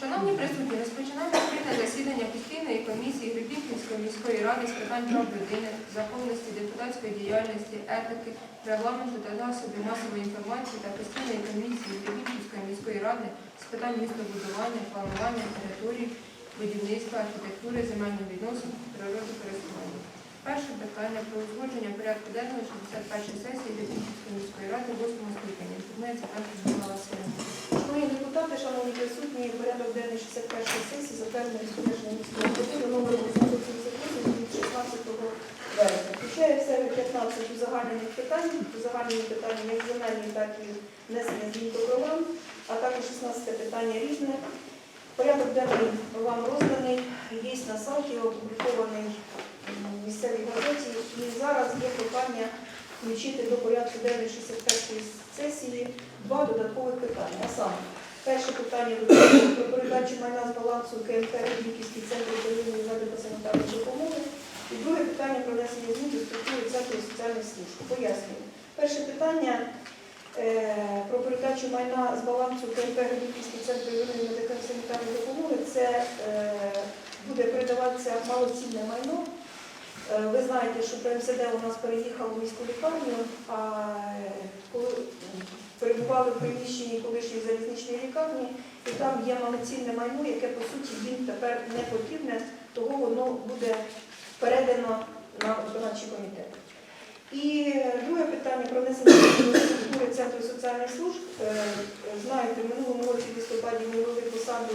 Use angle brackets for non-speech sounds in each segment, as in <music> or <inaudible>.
Шановні присутні, розпочинаємо спільне засідання постійної комісії Гребінківської міської ради з питань прав людини, законності, депутатської діяльності, етики, регламенту та засобів масової інформації та постійної комісії Гребінківської міської ради з питань містобудування, планування територій, будівництва, архітектури, земельних відносин, природокористування. Перше питання про узгодження порядку денного 61 сесії Гребінківської міської ради 8 скликання. Інформується також Людмила Васильівна. Депутати, шановні присутні, порядок денний 61 сесії затверджений розпорядження міського голови номер 878 від 16 вересня. Включає в себе 15 узагальнених питань, узагальнені питання як земельні, так і внесення змін до програм, а також 16 питання різне. Порядок денний вам розданий, є на сайті, опублікований в місцевій газеті. І зараз є прохання включити до порядку денної 61 сесії два додаткових питання. А саме, перше питання про передачу майна з балансу КМП Рибниківський центр первинної медико-санітарної допомоги. І друге питання про внесення змін до структури центру соціальних служб. Пояснюю. Перше питання е, про передачу майна з балансу КМП Рибниківський центр первинної медико-санітарної допомоги. Це е, буде передаватися малоцінне майно. Е, Ви знаєте, що ПМСД у нас переїхав у міську лікарню, а коли перебували в приміщенні колишньої залізничної лікарні, і там є малоцінне майно, яке по суті їм тепер не потрібне, того воно буде передано на виконавчий комітет. І друге питання про внесення структури Центру соціальних служб. Е, Знаєте, в минулому році в листопаді ми вели посаду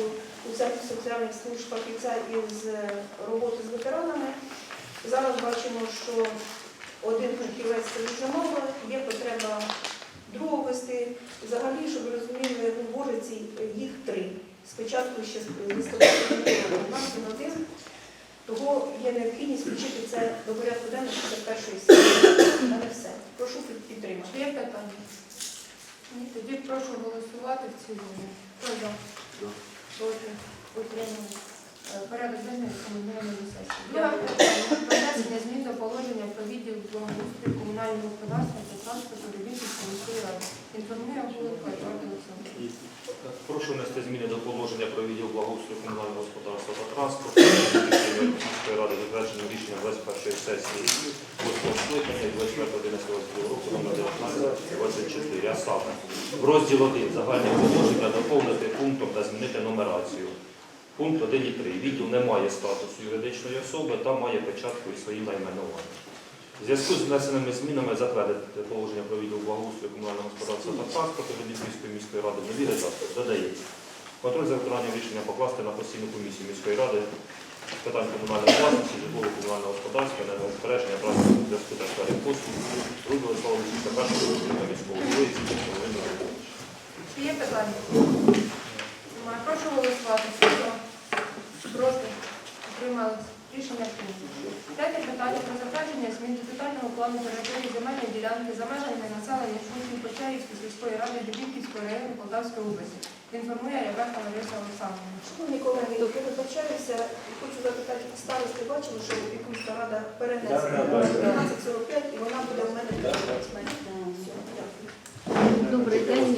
у Центрі соціальних служб фахівця із е, роботи з ветеранами. Зараз бачимо, що один фахівець це дуже мало, є потреба другого. Взагалі, щоб ви розуміли, ну, Божиці їх три. Спочатку ще з листопада у нас один. Того є необхідність включити це до порядку денного 61 сесії. У мене все. Прошу підтримати. Є питання? Ні, тоді прошу голосувати в цілому. Хто за? Проти? Е, Порядок денний рекомендуємо сесії. Друге внесення змін до положення про відділ благоустрою комунального господарства та транспорту Рівненської міської ради. Інформує голову Едуард Олександр. Прошу внести зміни до положення про відділ благоустрою комунального господарства та транспорту. Міської ради затверджено рішення 21 сесії 8 скликання 24 року номер 1924. А саме в розділ 1 загальні положення доповнити пунктом та змінити нумерацію. Пункт 1 і 3. Відділ не має статусу юридичної особи та має печатку і свої найменування. В зв'язку з внесеними змінами затвердити положення про відділ благоустрою комунального господарства та транспорту Львівської міської ради нові редактор додається. Контроль за виконанням рішення покласти на постійну комісію міської ради з питань комунальної власності, житлового комунального господарства, небезпечення прав зв'язку та сфері послуг, Рудо Олександровича та першого заступника міського голови Володимира Володимировича. Чи є питання? Прошу голосувати. Проти? Утримались? Рішення прийнято. Третє питання про затвердження змін до детального плану території земельної ділянки за межами населення пунктів Почаївської сільської ради Дебінківського району Полтавської області. Інформує Ребека Лариса Олександровна. Шановні колеги, я вибачаюся, хочу запитати старости, бачили, що опікунська рада перенесена Так, так, так. 12.45 і вона буде в мене Все, дякую. Добрий день.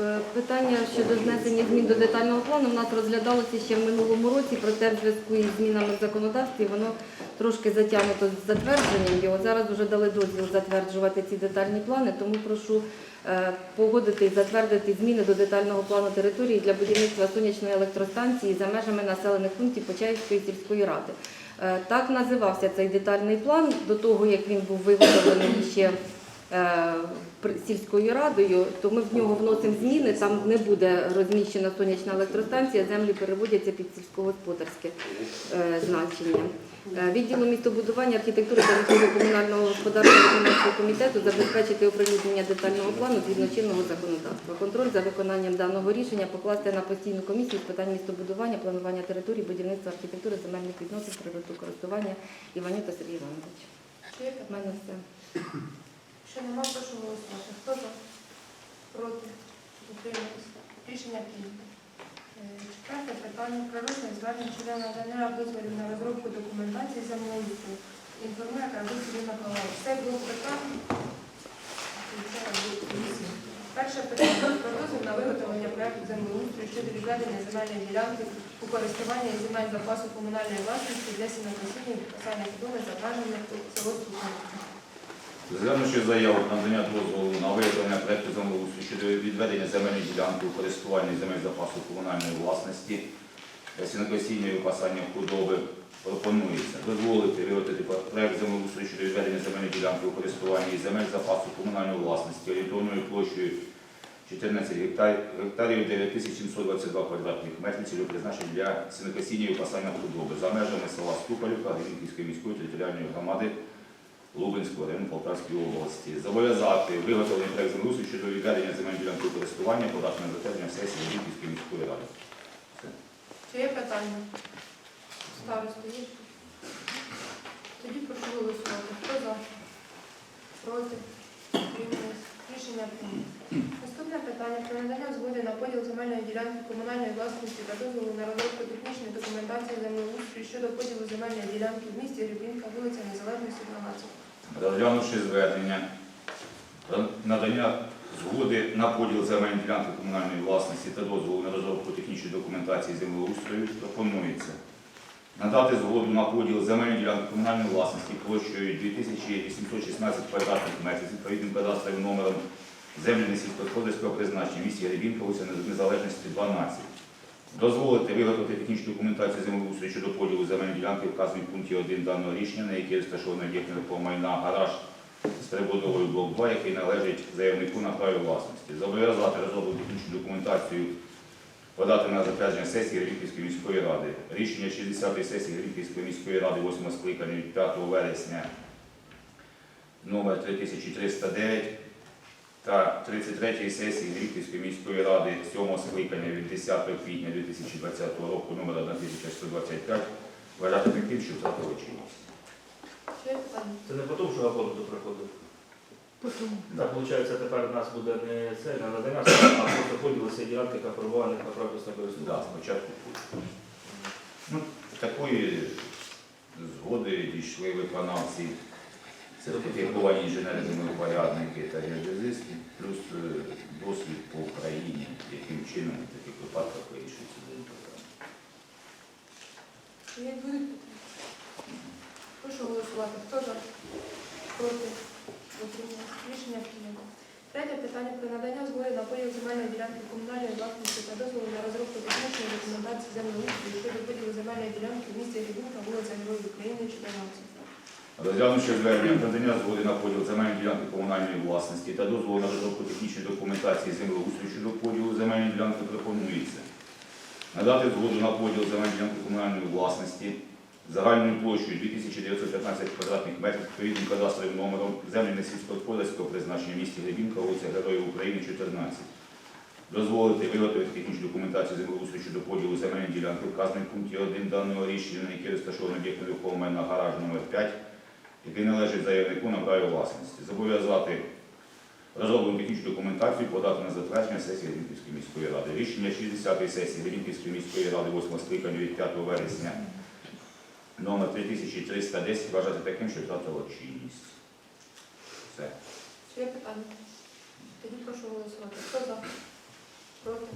Е, Питання щодо внесення змін до детального плану у нас розглядалося ще в минулому році, проте в зв'язку із змінами в законодавстві воно трошки затягнуто з затвердженням його. Зараз вже дали дозвіл затверджувати ці детальні плани, тому прошу е, погодити і затвердити зміни до детального плану території для будівництва сонячної електростанції за межами населених пунктів Почаївської сільської ради. Е, Так називався цей детальний план до того, як він був виготовлений ще сільською радою, то ми в нього вносимо зміни. Там не буде розміщена сонячна електростанція, землі переводяться під сільськогосподарське е, значення. Е, Відділу містобудування, архітектури та житлово-комунального господарства комітету забезпечити оприлюднення детального плану згідно чинного законодавства. Контроль за виконанням даного рішення покласти на постійну комісію з питань містобудування, планування територій, будівництва архітектури, земельних відносин, природокористування Іванюта Сергій Іванович. У мене все. Якщо нема, прошу голосувати. Хто за? Проти? Утримались? Рішення прийнято. Е, Четверте питання про звернень щодо надання дозволів на розробку документації землеустрою. Інформує Карабин Сергій Миколаївич. Це блок питань. І. Перше питання про дозвіл на виготовлення проекту землеустрою щодо відведення земельної ділянки у користування земель запасу комунальної власності для сінокосіння і відписання худоби за межами село. Розглянувши заяву про надання дозволу на виготовлення проекту землеустрою щодо відведення земельної ділянки у користування земель запасу комунальної власності сінокосіння і випасання худоби пропонується дозволити виготовити проект землеустрою щодо відведення земельної ділянки у користування і земель запасу комунальної власності орієнтовною площею 14 гектар- гектарів 9722 квадратних метрів цільового призначення для сінокосіння і випасання худоби за межами села Ступалівка Гринківської міської територіальної громади Лубенського району Полтавської області. Зобов'язати виготовлення проект землеустрою щодо відведення земельної ділянки користування подати на затвердження сесії Лубенської міської ради. Все. Чи є питання? Старости є? Тоді прошу голосувати. Хто за? Проти? Утримались? Рішення прийнято. Наступне питання про надання згоди на поділ земельної ділянки комунальної власності та дозволу на розробку технічної документації землеустрою щодо поділу земельної ділянки в місті Рівненка, вулиця Незалежності 12. Розглянувши звернення надання згоди на поділ земельної ділянки комунальної власності та дозволу на розробку технічної документації землеустрою, пропонується надати згоду на поділ земельної ділянки комунальної власності площею 2816 квадратних метрів відповідним кадастровим номером землі сільськогосподарського призначення в місті Рябінка, вулиця Незалежності 12. Дозволити виготовити технічну документацію землеустрою щодо поділу земельної ділянки, вказаної в пункті 1 даного рішення, на якій розташований об'єкт нерухомого майна гараж з перебудовою блок 2, який належить заявнику на праві власності. Зобов'язати розробити технічну документацію подати на затвердження сесії Рівківської міської ради. Рішення 60-ї сесії Рівківської міської ради 8 скликання від 5 вересня номер 3309 та 33-ї сесії Гріківської міської ради 7 скликання від 10 квітня 2020 року номер 1125 вважати таким, що втратили чинність. Це не по тому, що апорту приходив. Так, виходить, тепер в нас буде не це не надання, а просто поділися ділянки, яка перебуває на Да, користування. спочатку. Ну, такої згоди дійшли виконавці сертифіковані інженери землепорядники та геодезисти, плюс е, досвід по Україні, яким чином в таких випадках вирішується будуть питання? Прошу голосувати. Хто за? Проти? Утримались? Рішення прийнято. Третє питання про надання згоди на поділ земельної ділянки комунальної власності та дозволу на розробку технічної документації землеустрою щодо поділу земельної ділянки в місті Рівненка, вулиця Героїв України, 14. Розглянувши звернення надання згоди на поділ земельної ділянки комунальної власності та дозволу на розробку технічної документації землеустрою щодо поділу земельної ділянки пропонується надати згоду на поділ земельної ділянки комунальної власності загальною площею 2915 квадратних метрів відповідним кадастровим номером землі сільськогосподарського призначення місті Гребінка, вулиця Героїв України, 14. Дозволити виготовити технічну документацію землеустрою щодо поділу земельної ділянки, вказаної пункті 1 даного рішення, на якій розташований об'єкт нерухомого майна гараж номер 5 який належить заявнику на праві власності. Зобов'язати розроблену технічну документацію подати на затвердження сесії Рівненської міської ради. Рішення 60-ї сесії Рівненської міської ради 8 скликання від 5 вересня номер 3310 вважати таким, що втратило чинність. Все. Чи питання? Тоді прошу голосувати. Хто за? Проти?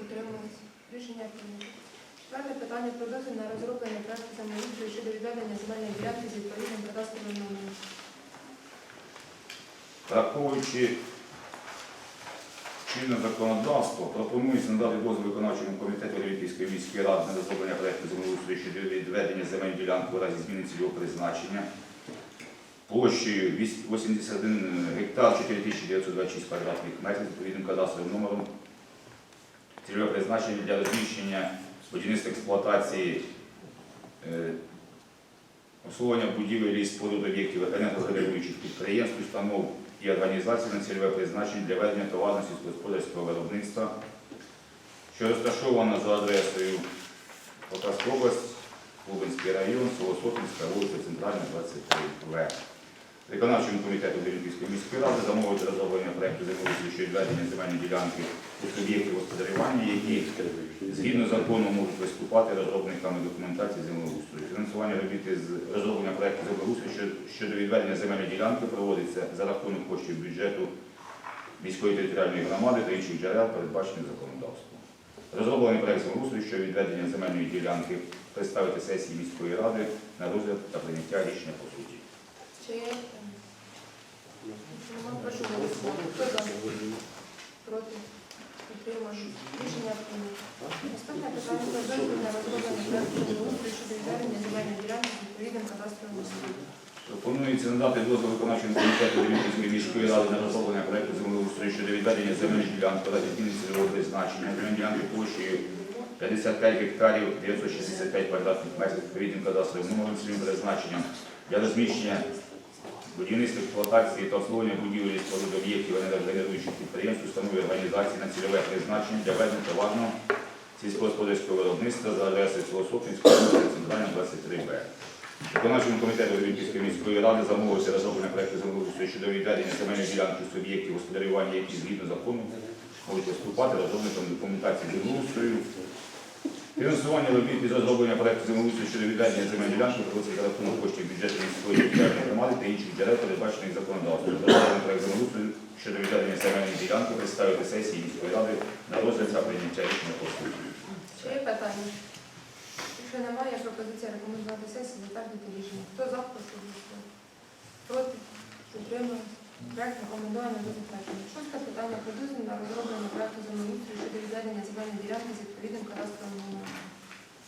Утримались? Рішення прийнято. Четверте питання про дозвіл розроблення проекту землеустрою щодо відведення земельної ділянки з відповідним кадастровим номером. Враховуючи чинне законодавство, пропонується надати дозвіл виконавчому комітету Львівської міської ради на розроблення проекту землеустрою щодо відведення земельної ділянки у разі зміни цільового призначення площею 81 гектар 4926 квадратних метрів з відповідним кадастровим номером цільове призначення для розміщення будівництва експлуатації е, обслуговування будівель і споруд об'єктів енергогенеруючих підприємств, установ і організацій на цільове призначення для ведення товарно сільськогосподарського виробництва, що розташована за адресою Полтавська область, Лубенський район, село Сопінська, вулиця Центральна, 23В. Виконавчому комітету Львівської міської ради замовити розроблення проєкту землеустрою щодо відведення земельної ділянки у суб'єктів господарювання, які згідно закону можуть виступати розробниками документації землеустрою. Фінансування робіт з розроблення проєкту землеустрою щодо відведення земельної ділянки проводиться за рахунок коштів бюджету міської територіальної громади та інших джерел, передбачених законодавством. Розроблений проект землеустрою щодо відведення земельної ділянки представити сесії міської ради на розгляд та прийняття рішення по суті. Чи? Якщо нема, прошу голосувати. Хто за? Проти? Утримався. Рішення прийнято. Наступне питання про дозвіл розроблення проекту землеустрою щодо відведення земельної ділянки з відповідним кадастровим. Пропонується надати дозвіл виконавчому комітету Рівненської міської ради на розроблення проекту землеустрою щодо відведення земельних ділянок та зміни цільового призначення. Земельні ділянки площею 55 гектарів 965 квадратних метрів відповідним кадастровим номером цільовим призначенням для розміщення будівництва експлуатації та обслуговування будівлі споруд об'єктів енергогенеруючих підприємств, установ і організацій на цільове призначення для ведення товарного сільськогосподарського виробництва за адресою село Сопінського, Центральна, 23Б. Виконавчому комітету Олімпійської міської ради замовився розроблення проекту землеустрою щодо відведення земельної ділянки суб'єктів господарювання, які згідно закону можуть виступати розробником документації землеустрою. Фінансування робіт із розроблення проекту землеустрою щодо відведення земельної ділянки проводиться за рахунок коштів бюджету міської територіальної громади та інших джерел, передбачених законодавством. Розроблений проект землеустрою щодо відведення земельної ділянки представити сесії міської ради на розгляд та прийняття рішення по суті. Чи є питання? Якщо немає, пропозиція рекомендувати сесії затвердити рішення. Хто за, голосувати. Проти? Утримався. Проект рекомендовано до затвердження. Шосте питання про дозвіл на розроблення проекту землеустрою щодо відведення земельної ділянки з відповідним кадастровим номером.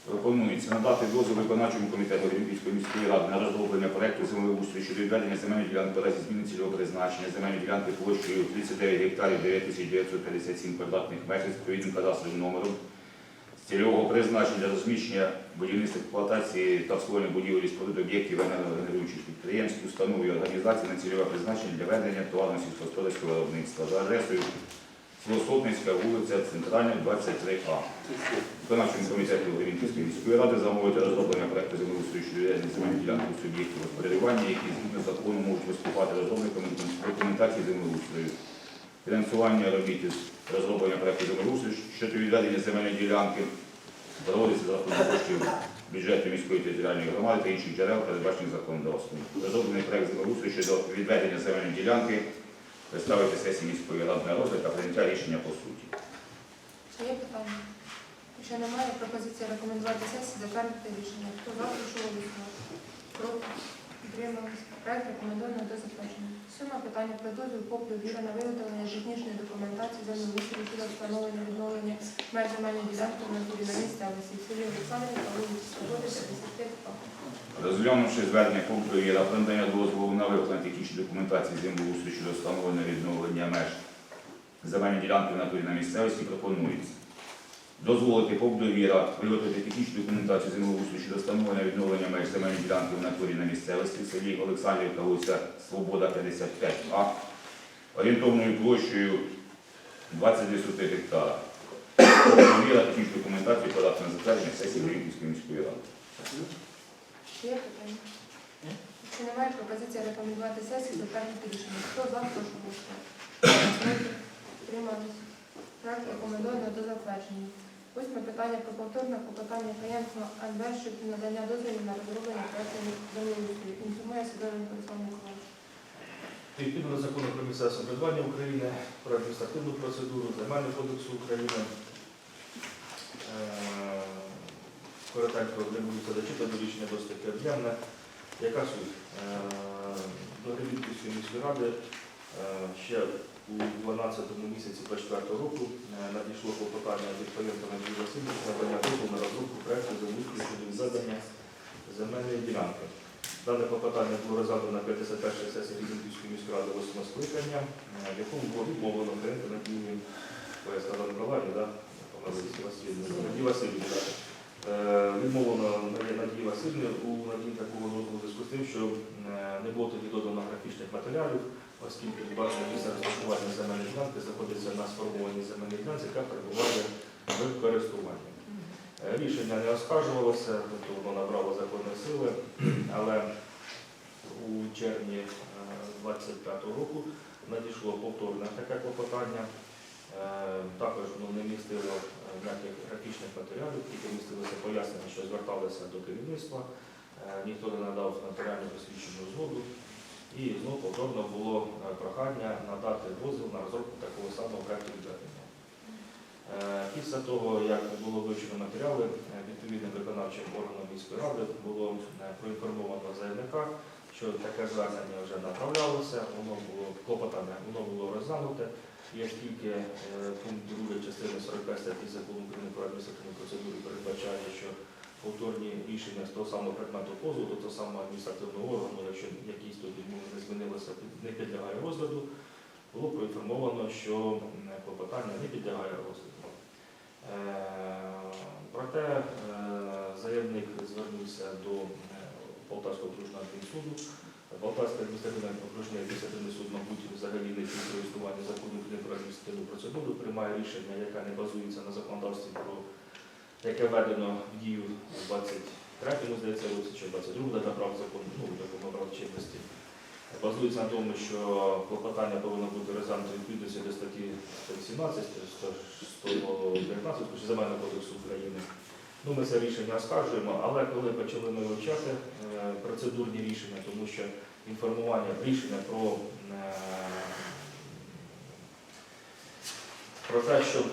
Пропонується надати дозвіл виконавчому комітету Олімпійської міської ради на розроблення проекту землеустрою щодо відведення земельної ділянки разі зміни цільового призначення земельної ділянки площею 39 гектарів 9957 квадратних метрів з відповідним кадастровим номером цільового призначення для розміщення будівництва експлуатації та обслуговування будівель і споруд об'єктів енергогенеруючих підприємств, установ і організацій на цільове призначення для ведення товарно сільськогосподарського виробництва за адресою село вулиця Центральна, 23А. Виконавчому комітету Олімпійської міської ради замовити розроблення проекту землеустрою щодо відведення земельної ділянки суб'єктів господарювання, які згідно закону можуть виступати розробниками документації землеустрою. Фінансування робіт із розроблення проекту землеустрою щодо відведення земельної ділянки проводиться за рахунок коштів бюджету міської територіальної громади та інших джерел, передбачених законодавством. Розроблений проект землеустрою щодо відведення земельної ділянки представити сесії міської ради на розгляд та прийняття рішення по суті. Чи є питання? Якщо немає, пропозиція рекомендувати сесії затвердити рішення. Хто за, прошу голосувати. Проти? Утримався. Проект рекомендовано до затвердження. Сьоме питання про дозвіл поплю віра на виготовлення житнічної документації землеустрою щодо встановлення відновлення меж земельної ділянки на турі на місцевості в селі Олександрівка, вулиці Свободи, 55 Розглянувши звернення пункту Іра про надання дозволу на виконання технічної документації землеустрою щодо встановлення відновлення меж земельної ділянки в натурі на місцевості пропонується дозволити повдовіра виготовити технічну документацію землеустрою щодо встановлення відновлення меж земельної ділянки в натурі на місцевості в селі Олександрівка, вулиця Свобода, 55А, орієнтовною площею 22 соти гектара. Повдовіра технічну документацію подати на затвердження сесії Олімпійської міської ради. Чи? Якщо немає, пропозиція рекомендувати сесії затвердити рішення. Хто за, прошу голосувати. Проти? Утримались. Проект до затвердження. Восьме питання про повторне клопотання клієнтного НБ щодо надання дозволів на розроблення проекту землеустрою. Інформує Сидоренко Руслан Миколаївич. Відповідно до закону про місцеве самоврядування України, про адміністративну процедуру, Земельного кодексу України. Е, Коротенько буду це зачитати, рішення досить таке об'ємне. Яка суть? Е, До Рівненської міської ради е, ще у 12 місяці 24 року е, надійшло клопотання від Павленка Надії Васильовича надання дозволу на розробку проекту землеустрою щодо відведення земельної ділянки. Дане клопотання було розглянуто на 51 сесії Рівненської міської ради 8 скликання, е, в якому було відмовлено Кренка Надії, да? Надії Васильівні, так. Е, Відмовлено Надії Васильівні у Надії такого дозволу зв'язку з тим, що не було тоді додано графічних матеріалів, оскільки бачите, місце розташування земельної ділянки знаходиться на сформованій земельній ділянці, яка перебуває в користуванні. Е, Рішення не оскаржувалося, тобто воно набрало законної сили, але у червні 25 року надійшло повторне таке клопотання. Е, Також воно не містило е, ніяких графічних матеріалів, тільки містилося пояснення, що зверталися до керівництва, Е, ніхто не надав нотаріально посвідчену згоду. І знову повторно було е, прохання надати дозвіл на розробку такого самого проекту відведення. Е, Після того, як було вивчено матеріали, е, відповідним виконавчим органом міської ради було е, проінформовано заявника, що таке звернення вже направлялося, воно було клопотання, воно було розглянуте. І оскільки е, пункт 2 частини 45 статті закону України про адміністративну процедуру передбачає, що повторні рішення з того самого предмету позову до того самого адміністративного органу, якщо якісь тут відмови не змінилися, не підлягає розгляду, було проінформовано, що м, клопотання не підлягає розгляду. Е, Проте е, заявник звернувся до е, Полтавського окружного адмінсуду. Полтавське адміністративне окружний адміністративний суд, мабуть, взагалі не під користування закону про адміністративну процедуру, приймає рішення, яке не базується на законодавстві про яке введено в дію в 23-му, здається, році, чи 22-му дата прав закону, ну, в якому прав чинності. Базується на тому, що клопотання повинно бути розглянуто відповідності до статті 118, 119 чи Земельного кодексу України. Ну, ми це рішення оскаржуємо, але коли почали ми вивчати е, процедурні рішення, тому що інформування рішення про, е, про те, що е,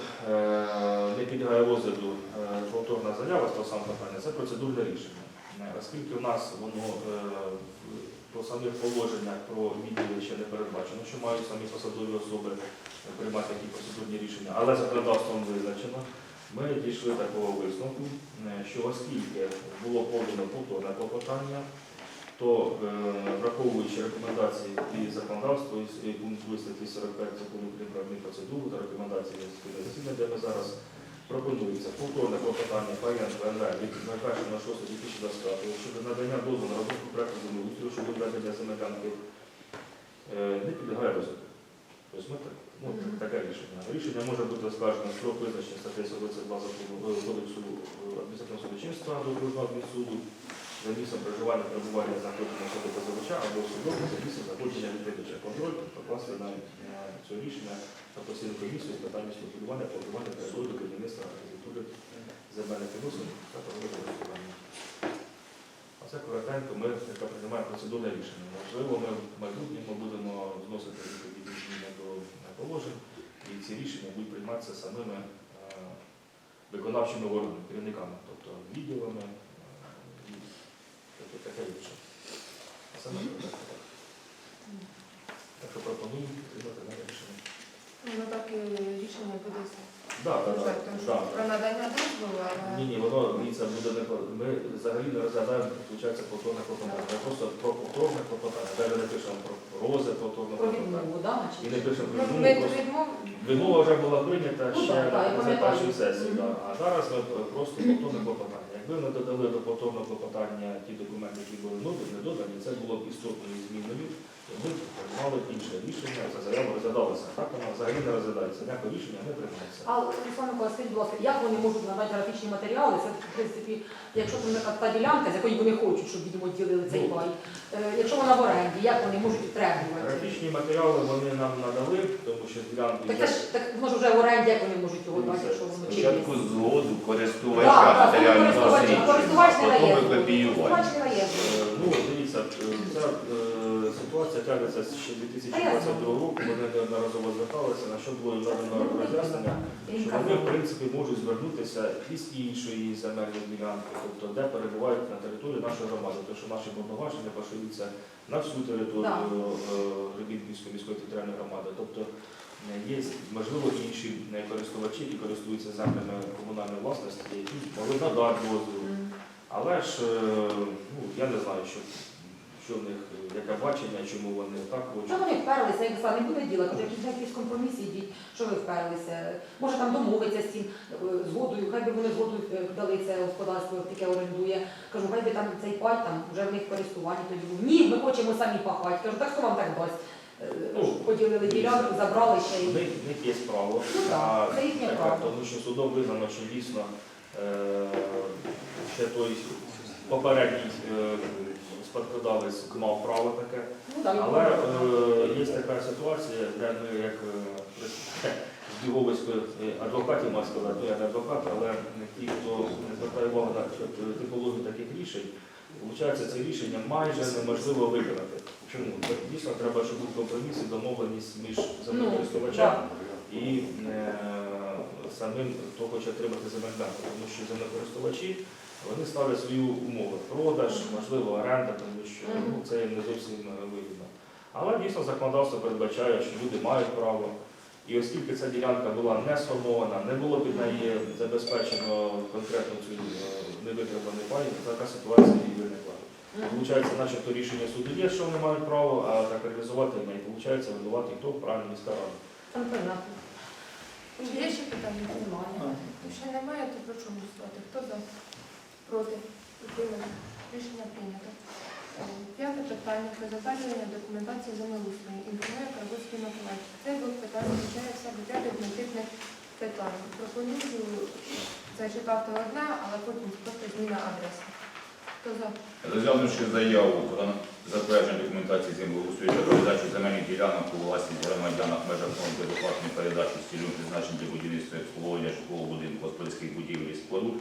не підлягає розгляду е, повторна заява з того самого питання, це процедурне рішення. Е, Оскільки у нас воно по самих положеннях про відділи ще не передбачено, що мають самі посадові особи приймати такі процедурні рішення, але законодавством визначено. Ми дійшли такого висновку, що оскільки було подано повторне клопотання, то е, враховуючи рекомендації і законодавства, і пункт 2 статті 45 закону про адмінпроцедуру та рекомендації засідання, де ми зараз пропонується повторне клопотання ПАЯН ВНВ від 01.06.2025 щодо надання дозволу на розробку проекту землеустрою щодо введення землянки е, не підлягає розгляду. Тобто ми так, ну, таке рішення. Рішення може бути оскаржено строк визначення статті 122 закону е, кодексу адміністративного судочинства до окружного адмінсуду за місцем проживання, перебування знаходження особи позивача або судового за місцем знаходження відповідача. Контроль покласти на е, це рішення на постійну комісію з питання спілкування, планування та до керівництва архітектури земельних відносин та правового користування. А це коротенько ми яка приймаємо процедурне рішення. Можливо, ми в майбутньому будемо вносити відповідні зміни до е, положень, і ці рішення будуть прийматися самими е, виконавчими органами, керівниками, тобто відділами і таке, інше. Саме так. Так що пропоную приймати дане рішення. Ну, так і рішення буде Да, да, да, Тому що да. про надання дозволу, Ні, але ні, воно дивіться, буде не ми взагалі не розглядаємо, виходить, повторне клопотання. Ми просто про повторне клопотання. Далі не пишемо про розгляд повторного Про клопотання. відмову, да, І не пишемо про ну, відмову. просто- відмов Вимова вже була прийнята Ну, ще так, так, я за пам'ятаю. сесії, Мгм. да. а зараз ми просто повторне клопотання. Якби ми додали до повторного клопотання ті документи, які були нові, не додані, це було б істотною зміною, ми приймали інше рішення, ця заява розглядалася. Так вона взагалі не розглядається, ніяке рішення не приймається. А Руслан Миколаївич, скажіть, будь ласка, як вони можуть надати графічні матеріали? Це, в принципі, якщо це наприклад, та ділянка, з якої вони хочуть, щоб відомо ділили цей Ну. пай, е, якщо вона в оренді, як вони можуть требувати? Графічні матеріали вони нам надали, тому що ділянки Так вже це ж так воно ж вже в оренді, як вони можуть його дати, якщо воно чи? Спочатку згоду користувача так, матеріального користувач, користувач не дає. потім копіювання. Користувач не дає. Е, Ну, дивіться, е, ця е, ситуація тягнеться ще 2022 року. Вони неодноразово зверталися, на що було надано роз'яснення, що вони, в принципі, можуть звернутися із іншої земельної ділянки, тобто де перебувають на території нашої громади, тому що наші повноваження поширюються на всю територію Рибінківської міської територіальної громади. Тобто е, є, можливо, інші е, користувачі, які користуються землями комунальної власності, які могли надати дозвіл. Але ж е, ну, я не знаю, що, що в них, е, яке бачення, чому вони так Що хочуть. вони вперлися, як сказали, не буде діла, кажуть, якісь якісь компроміси йдіть, що ви вперлися? Може там домовитися з цим е, згодою, хай би вони згодою е, дали це господарство, яке орендує. Кажу, хай би там цей пай там вже в них користування тоді був. Ні, ми хочемо самі пахати. Кажу, так хто вам так дасть? Ну, Поділили ділянку, забрали ще В й. них, в них є право, Ну, так, це їхнє таке, право. тому що судом визнано, що дійсно е, ще той попередній е, спадкодавець мав право таке. Ну, Але е, є така ситуація, де ми як е, <laughs> з Біговицької е, адвокатів можна сказати, ну я не адвокат, але ті, хто не звертає увагу на типологію таких рішень, виходить, це рішення майже неможливо виконати. Чому? Бо Дійсно, треба, щоб був компроміс і домовленість між Ну, землекористувачем і е, самим, хто хоче отримати земельну ділянку. Тому що землекористувачі вони ставлять свої умови. Продаж, можливо, оренда, тому що ну, це їм не зовсім е, вигідно. Але дійсно законодавство передбачає, що люди мають право. І оскільки ця ділянка була не сформована, не було під неї забезпечено конкретно цю е, невитриманий пай, така ситуація і виникла. Получається, начебто рішення суду є, що вони мають право, а так реалізувати не виходить винувати хто правильно міська рада. Там понятно. Є ще питання? Немає. Якщо немає, то прошу голосувати. Хто за? Проти? Утримали? Рішення прийнято. Е, П'яте питання про затвердження документації землеустрою. Інформує Карбовський Миколаївич. Це блок питань включає в себе п'ять питань. Пропоную зачитати одне, але потім просто зміна адреси. Хто за? Розглянувши заяву про затвердження документації землеустрою та передачу земельних ділянок у власність громадян в межах фонду безоплатної передачі з цільовим призначенням для будівництва і обслуговування житлового будинку, господарських будівель і споруд,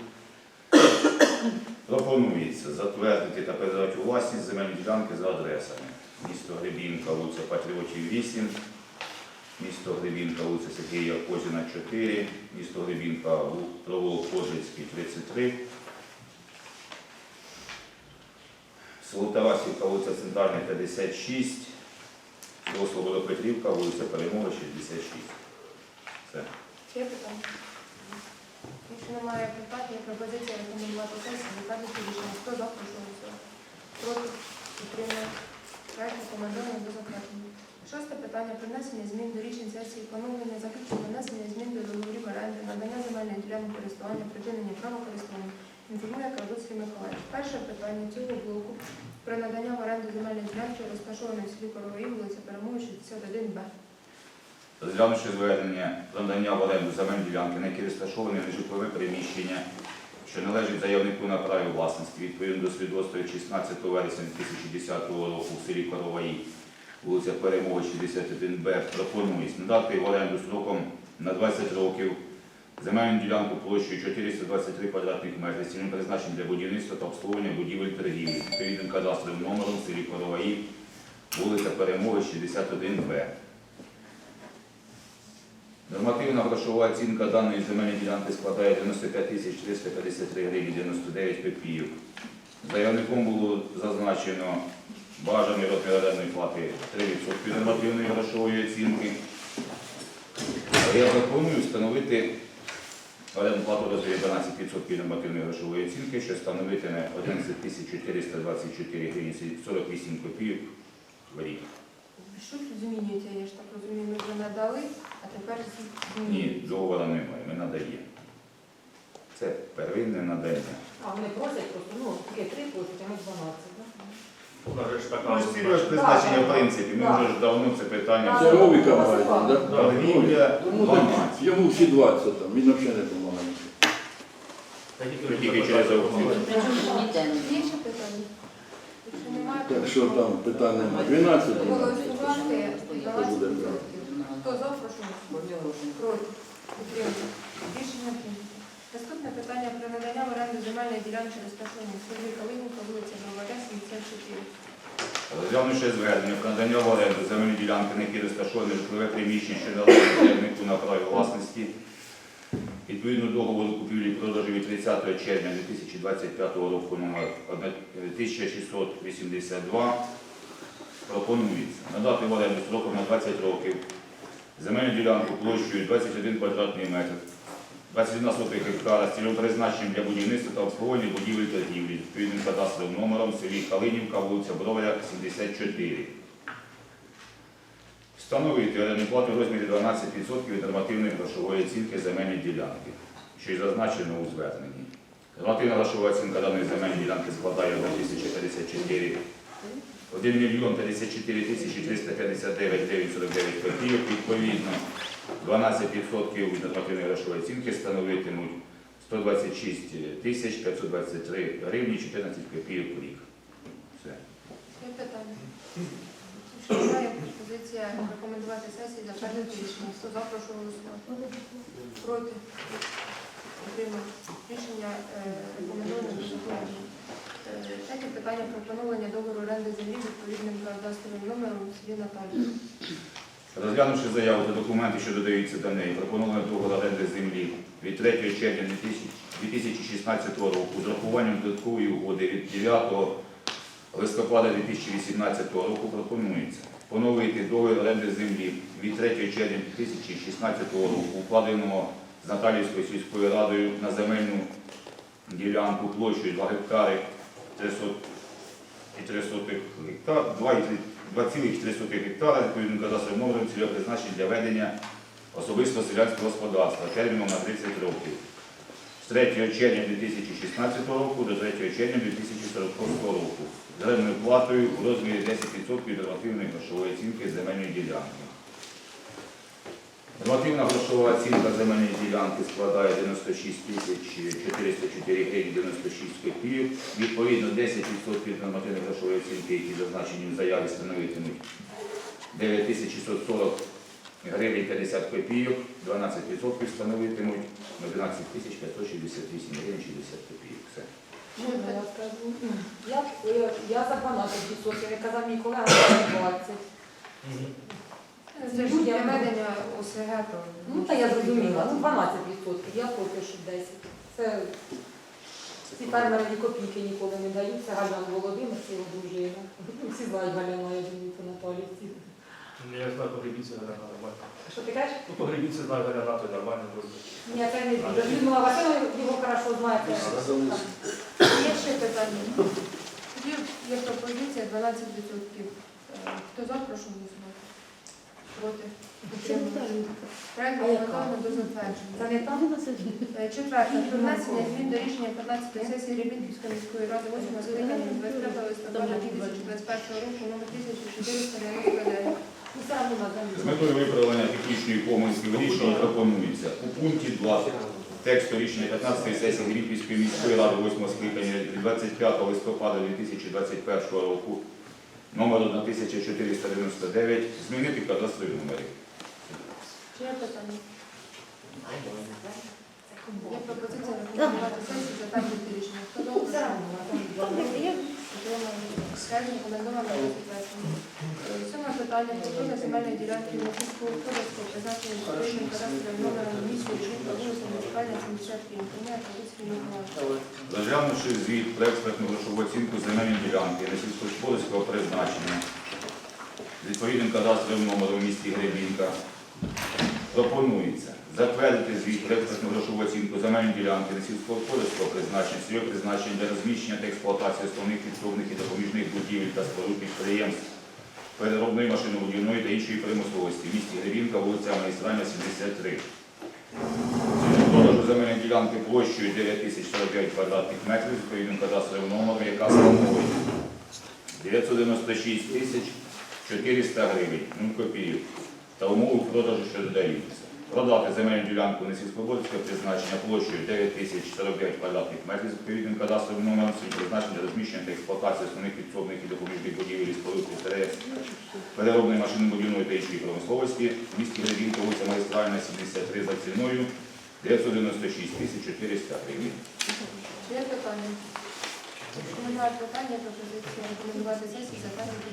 пропонується затвердити та передати у власність земельні ділянки за адресами. Місто Гребінка, вулиця Патріотів 8, місто Гребінка, вулиця Сергія Козіна 4, місто Гребінка, вул- провулок Кожицький 33, Село вулиця Центральна, 56, село Слободопетрівка, вулиця Перемоги, 66. Все. Якщо немає питань, пропозиція рекомендувати сесію, затвердити рішення. Хто за, прошу голосувати. Проти? Утримали? Проект рекомендований до затвердження. Шосте питання про внесення змін до рішень сесії, поновлення заключення, внесення змін до договорів оренди, надання земельних ділянок користування, припинення права користування. Інформує Карбуцький Миколаївич. Перше питання цього блоку про надання в оренду земельної ділянки, розташованої в селі Корової, вулиця Перемоги, 61Б. Розглянувши звернення про надання в оренду земельні ділянки, на які розташовані нежитлове приміщення, що належить заявнику на праві власності відповідно до свідоцтва 16 вересня 2010 року в селі Короваї, вулиця Перемоги, 61Б, пропонується надати в оренду строком на 20 років земельну ділянку площею 423 квадратних метри з цільним призначенням для будівництва та обслуговування будівель торгівлі, відповідним кадастровим номером в селі Короваї, вулиця Перемоги, 61Б. Нормативна грошова оцінка даної земельної ділянки складає 95 тисяч 353 гривні 99 копійок. Заявником було зазначено бажаний розмір орендної плати 3% нормативної грошової оцінки. Я пропоную встановити орендну плату розмірі 12% нормативної грошової оцінки, що становитиме 11 424 гривні 48 копійок в рік. Що тут змінюється? Я ж так розумію, ми вже надали, а тепер Ні, змінюється. договору немає, ми надаємо. Це первинне надання. А вони просять просто, ну, таке три просять, а ми 12, так? Вона ж така Ну, спільне ж призначення, в принципі, ми вже ж давно це питання. Так. Це Ровіка має, так? Торгівля, Тому так, 12. йому всі 20 там, він взагалі не допомагає. Тільки через аукціон. Є ще питання? Немає, Так що там питання на 12 голосувати Це буде правильно. Хто за, прошу голосувати. Проти? Рішення прийнято. Наступне питання про надання в оренду земельної ділянки розташованої в селі Калинівка, вулиця Броваря, 74. Розглянувши звернення про надання в оренду земельної ділянки, на якій розташоване житлове приміщення, що належить заявнику на праві власності, відповідно договору купівлі продажу від 30 червня 2025 року номер 1682 пропонується надати в оренду строком на 20 років земельну ділянку площею 21 квадратний метр, 21 сотих гектара з цільовим призначенням для будівництва та обслуговування будівель торгівлі, відповідним кадастровим номером в селі Калинівка, вулиця Броваря, 74. Встановити орендну в розмірі 12% від нормативної грошової оцінки земельної ділянки, що й зазначено у зверненні. Нормативна грошова оцінка даної земельної ділянки складає 1054 1 мільйон 54 тисячі 359 гривень 49 копійок. Відповідно, 12% від нормативної грошової оцінки становитимуть 126 тисяч 523 гривні 14 копійок в рік. Все. Є питання? Якщо немає пропозиція рекомендувати сесії затвердити рішення. Хто за, голосувати. Проти? Утримали? Рішення е, рекомендовано до. Е, Третє питання про поновлення договору оренди землі відповідним кадастровим номером в селі Наталії. Розглянувши заяву та документи, що додаються до неї, пропонуємо договор оренди землі від 3 червня 2016 року з урахуванням додаткової угоди від 9 листопада 2018 року пропонується поновити договір оренди землі від 3 червня 2016 року, укладеного з Наталівською сільською радою на земельну ділянку площею 2 гектари 300 і 3 гектар, 2,3 гектара, відповідно кадастровим номером цільове призначення для ведення особистого селянського господарства терміном на 30 років. З 3 червня 2016 року до 3 червня 2040 року. З платою у розмірі 10% від нормативної грошової оцінки земельної ділянки. Нормативна грошова оцінка земельної ділянки складає 96 тисяч 404 гривень 96 копійок. Відповідно, 10% від нормативної грошової оцінки, які зазначені в заяві, становитимуть 9640 гривень 50 копійок, 12% становитимуть 11 тисяч 568 гривень 60 копійок. Можна я скажу? Я, е, я за 12 відсотків, як казав мій колега, за 20. Це ж для ведення ОСГ, то... Ну, та я зрозуміла, ну 12 відсотків, я проти, що 10. Це ці фермери ні копійки ніколи не дають, це Галян Володимир, це його дружина. Ну, Всі знають Галяна, я думаю, по Наталівці. Я знаю, погребіться Галяна нормально. Що ти кажеш? Ну, погребіться знаю Галяна, то нормально. Ні, це не. Людмила Васильовна його хорошо знає. Є ще питання? Тоді є пропозиція 12%. Е, Хто за, прошу голосувати. Проти? Утримались? Проект готовий до затвердження. Е, Четверте. Про внесення змін до рішення 15 сесії Рівненської міської ради 8 скликання від 25 листопада 2021 року номер 1499. Ну, все одно на З метою виправлення технічної помилки в рішенні пропонується у пункті 2 тексту рішення 15 сесії Гріпівської міської ради 8 скликання від 25 листопада 2021 року номер 1499 змінити кадастрові номери. Чи є питання? Є пропозиція рекомендувати сесію затвердити рішення. Хто за? Все одно на землю. Скажемо, рекомендовано до затвердження. Е, Сьоме питання. Поділення земельної ділянки на сільського призначення відповідним кадастровим номером в місті вулиця Муніципальна, 73. Інтернет, Калицький Миколаїв. Розглянувши звіт про експертну грошову оцінку земельної ділянки на сільськогосподарського призначення з відповідним кадастровим номером в місті Гребінка, пропонується затвердити звіт про експертну грошову оцінку земельної ділянки на сільськогосподарського призначення, цільове призначення для розміщення та експлуатації основних підсобних і допоміжних будівель та споруд підприємств переробної машинобудівної та іншої промисловості в місті Гребінка, вулиця Магістральна, 73. Продажу земельної ділянки площею 9045 квадратних метрів з відповідним кадастровим номером, яка становить 996 тисяч 400 гривень, 0 копійок, та умови продажу, що додаються. Продати земельну ділянку на сільськогосподарське призначення площею 9045 квадратних метрів з відповідним кадастровим номером призначення розміщення та експлуатації основних підсобних і допоміжних будівель споруд підприємств переробної машинобудівної та іншої промисловості в місті Гребінка, вулиця Магістральна, 73 за ціною 996 тисяч 400 гривень.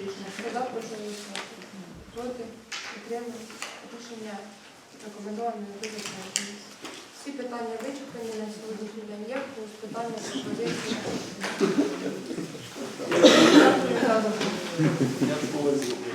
Рішення. Проти? Утримались? Рішення рекомендовано до. Всі питання вичерпані на сьогоднішній день. Є якісь питання, пропозиції? Дякую за